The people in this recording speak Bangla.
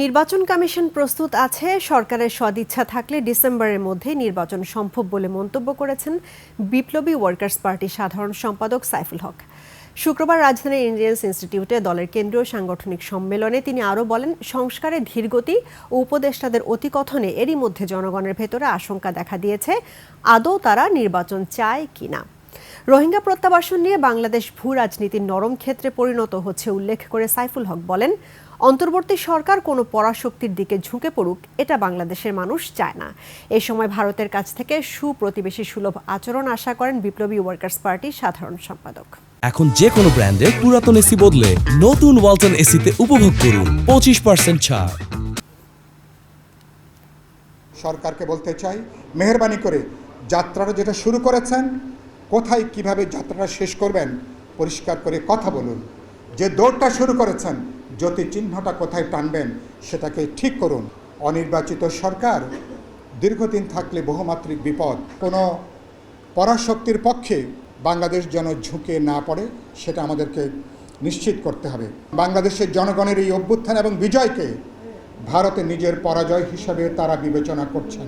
নির্বাচন কমিশন প্রস্তুত আছে। সরকারের সদিচ্ছা থাকলে ডিসেম্বরের মধ্যে নির্বাচন সম্ভব বলে মন্তব্য করেছেন বিপ্লবী ওয়ার্কার্স পার্টি সাধারণ সম্পাদক সাইফুল হক। শুক্রবার রাজধানীর ইন্ডিয়ান্স ইনস্টিটিউটে দলের কেন্দ্রীয় সাংগঠনিক সম্মেলনে তিনি আরও বলেন, সংস্কারের ধীরগতি ও উপদেষ্টাদের অতিকথনে এরই মধ্যে জনগণের ভেতরে আশঙ্কা দেখা দিয়েছে, আদৌ তারা নির্বাচন চায় কিনা। রোহিঙ্গা প্রত্যাবাসন নিয়ে বাংলাদেশ ভূ রাজনীতির নরম ক্ষেত্রে পরিণত হচ্ছে উল্লেখ করে সাইফুল হক বলেন অন্তর্বর্তী সরকার কোনো পরাশক্তির দিকে ঝুঁকে পড়ুক এটা বাংলাদেশের মানুষ চায় না। এ সময় ভারতের কাছ থেকে সুপ্রতিবেশী সুলভ আচরণ আশা করেন বিপ্লবী ওয়ার্কার্স পার্টির সাধারণ সম্পাদক। এখন যে কোনো ব্র্যান্ডের পুরাতন এসি বদলে নতুন ওয়ালটন এসিতে উপভোগ করুন পঁচিশ পার্সেন্ট ছাড়। সরকারকে বলতে চাই মেহরবানি করে যাত্রাটা যেটা শুরু করেছেন কোথায় কীভাবে যাত্রাটা শেষ করবেন, পরিষ্কার করে কথা বলুন। যে দৌড়টা শুরু করেছেন জ্যোতি চিহ্নটা কোথায় টানবেন, সেটাকে ঠিক করুন। অনির্বাচিত সরকার, দীর্ঘদিন থাকলে বহুমাত্রিক বিপদ। কোনো পরাশক্তির পক্ষে বাংলাদেশ যেন ঝুঁকে না পড়ে, সেটা আমাদেরকে নিশ্চিত করতে হবে। বাংলাদেশের জনগণের এই অভ্যুত্থান এবং বিজয়কে ভারতে নিজের পরাজয় হিসাবে তারা বিবেচনা করছেন।